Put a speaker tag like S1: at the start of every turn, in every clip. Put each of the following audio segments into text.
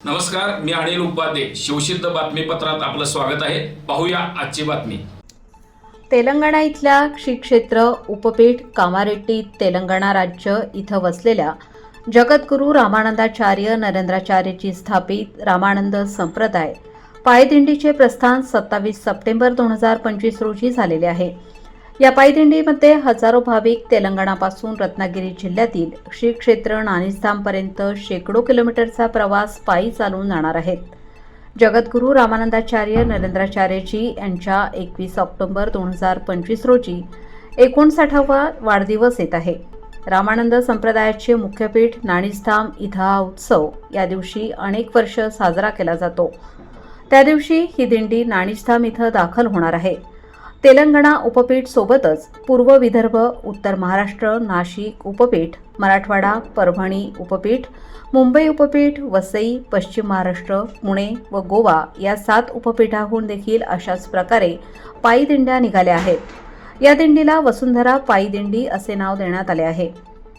S1: नमस्कार मी अनिल उपाध्ये. शिवसिद्ध बातमीपत्रात आपलं स्वागत आहे. पाहूया आजची बातमी.
S2: तेलंगणा इथल्या श्री क्षेत्र उपपीठ कामारेड्डी तेलंगणा राज्य इथं वसलेल्या जगद्गुरू रामानंदाचार्य नरेंद्राचार्यची स्थापित रामानंद संप्रदाय पायदिंडीचे प्रस्थान सत्तावीस सप्टेंबर दोन हजार पंचवीस रोजी झालेले आहे. या पायदिंडीमध्ये हजारो भाविक तेलंगणापासून रत्नागिरी जिल्ह्यातील श्री क्षेत्र नानिसधामपर्यंत शेकडो किलोमीटरचा प्रवास पायी चालून जाणार आहेत. जगद्गुरू रामानंदाचार्य नरेंद्राचार्यजी यांच्या एकवीस ऑक्टोबर दोन हजार पंचवीस रोजी एकोणसाठावा वाढदिवस येत आहे. रामानंद संप्रदायाचे मुख्यपीठ नाणीस्थाम इथं हा उत्सव या दिवशी अनेक वर्ष साजरा केला जातो. त्या दिवशी ही दिंडी नाणीस्थाम इथं दाखल होणार आहे. तेलंगणा उपपीठ सोबतच पूर्व विदर्भ उत्तर महाराष्ट्र नाशिक उपपीठ मराठवाडा परभणी उपपीठ मुंबई उपपीठ वसई पश्चिम महाराष्ट्र पुणे व गोवा या सात उपपीठाहून देखील अशाच प्रकारे पायी दिंड्या निघाल्या आहेत. या दिंडीला वसुंधरा पायी दिंडी असे नाव देण्यात आले आहे.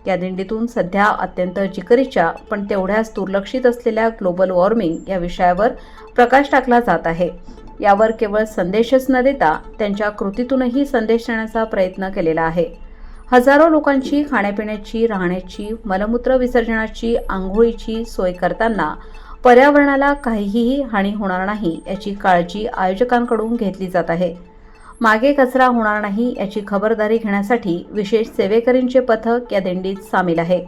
S2: या दिंडीतून सध्या अत्यंत जिकरीच्या पण तेवढ्याच दुर्लक्षित असलेल्या ग्लोबल वॉर्मिंग या विषयावर प्रकाश टाकला जात आहे. यावर केवळ संदेशच न देता त्यांच्या कृतीतूनही संदेश देण्याचा प्रयत्न केलेला आहे. हजारो लोकांची खाण्यापिण्याची राहण्याची मलमूत्र विसर्जनाची आंघोळीची सोय करताना पर्यावरणाला काहीही हानी होणार नाही याची काळजी आयोजकांकडून घेतली जात आहे. मागे कचरा होणार नाही याची खबरदारी घेण्यासाठी विशेष सेवेकरींचे पथक या दिंडीत सामील आहे.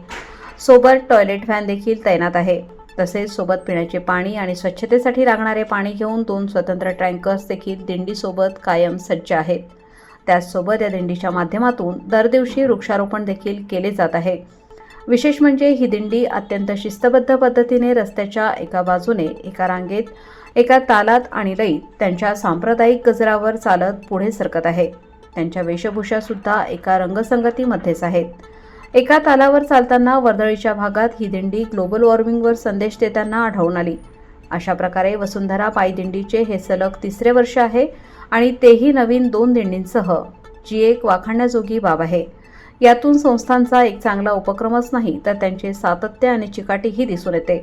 S2: सोबत टॉयलेट व्हॅन देखील तैनात आहे. तसेच सोबत पिण्याचे पाणी आणि स्वच्छतेसाठी लागणारे पाणी घेऊन दोन स्वतंत्र टँकर्स देखील दिंडीसोबत कायम सज्ज आहेत. त्याचसोबत या दिंडीच्या माध्यमातून दर दिवशी वृक्षारोपण देखील केले जात आहे. विशेष म्हणजे ही दिंडी अत्यंत शिस्तबद्ध पद्धतीने रस्त्याच्या एका बाजूने एका रांगेत एका तालात आणि लईत त्यांच्या सांप्रदायिक गजरावर चालत पुढे सरकत आहे. त्यांच्या वेशभूषा सुद्धा एका रंगसंगतीमध्येच आहेत. एका तालावर चालताना वर्दळीच्या भागात ही दिंडी ग्लोबल वॉर्मिंगवर संदेश देताना आढळून आली. अशा प्रकारे वसुंधरा पायी दिंडीचे हे सलग तिसरे वर्ष आहे आणि तेही नवीन दोन दिंडींसह जी एक वाखाणण्याजोगी बाब आहे. यातून संस्थांचा एक चांगला उपक्रमच नाही तर त्यांचे सातत्य आणि चिकाटीही दिसून येते.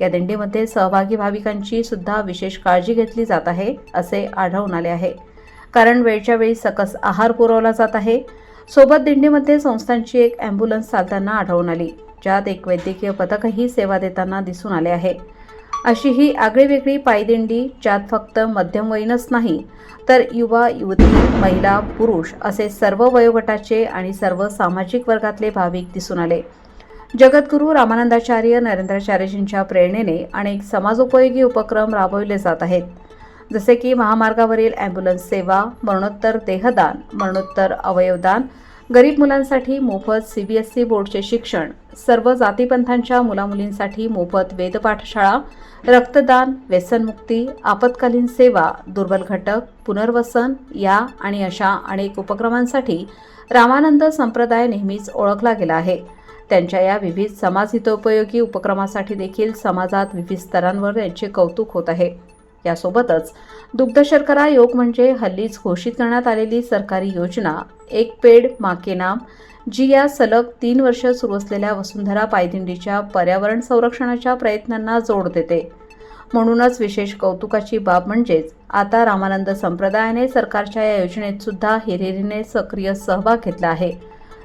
S2: या दिंडीमध्ये सहभागी भाविकांची सुद्धा विशेष काळजी घेतली जात आहे असे आढळून आले आहे. कारण वेळच्या वेळी सकस आहार पुरवला जात आहे. सोबत दिंडीमध्ये संस्थांची एक अँब्युलन्स चालताना आढळून आली ज्यात एक वैद्यकीय पथकही सेवा देताना दिसून आले आहे. अशी ही आगळीवेगळी पायदिंडी ज्यात फक्त मध्यमवयीनच नाही तर युवा युवती महिला पुरुष असे सर्व वयोगटाचे आणि सर्व सामाजिक वर्गातले भाविक दिसून आले. जगद्गुरू रामानंदाचार्य नरेंद्राचार्यजींच्या प्रेरणेने अनेक समाजोपयोगी उपक्रम राबविले जात आहेत. जसे की महामार्गावरील ॲम्ब्युलन्स सेवा मरणोत्तर देहदान मरणोत्तर अवयवदान गरीब मुलांसाठी मोफत सी बी एस सी बोर्डचे शिक्षण सर्व जातीपंथांच्या मुलामुलींसाठी मोफत वेदपाठशाळा रक्तदान व्यसनमुक्ती आपत्कालीन सेवा दुर्बल घटक पुनर्वसन या आणि अशा अनेक उपक्रमांसाठी रामानंद संप्रदाय नेहमीच ओळखला गेला आहे. त्यांच्या या विविध समाजहितोपयोगी उपक्रमासाठी देखील समाजात विविध स्तरांवर त्यांचे कौतुक होत आहे. यासोबतच दुग्ध शर्करा योग म्हणजे हल्लीच घोषित करण्यात आलेली सरकारी योजना एक पेड माके नाम जी या सलग तीन वर्ष सुरू असलेल्या वसुंधरा पायदिंडीच्या पर्यावरण संरक्षणाच्या प्रयत्नांना जोड देते. म्हणूनच विशेष कौतुकाची बाब म्हणजेच आता रामानंद संप्रदायाने सरकारच्या या योजनेत सुद्धा हिरिरीने सक्रिय सहभाग घेतला आहे.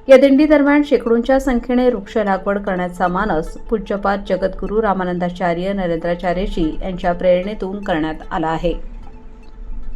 S2: या दिंडी दरम्यान शेकडोंच्या संख्येने वृक्ष लागवड करण्याचा मानस पूज्यपाद जगद्गुरू रामानंदाचार्य नरेंद्राचार्यजी यांच्या प्रेरणेतून करण्यात आला आहे.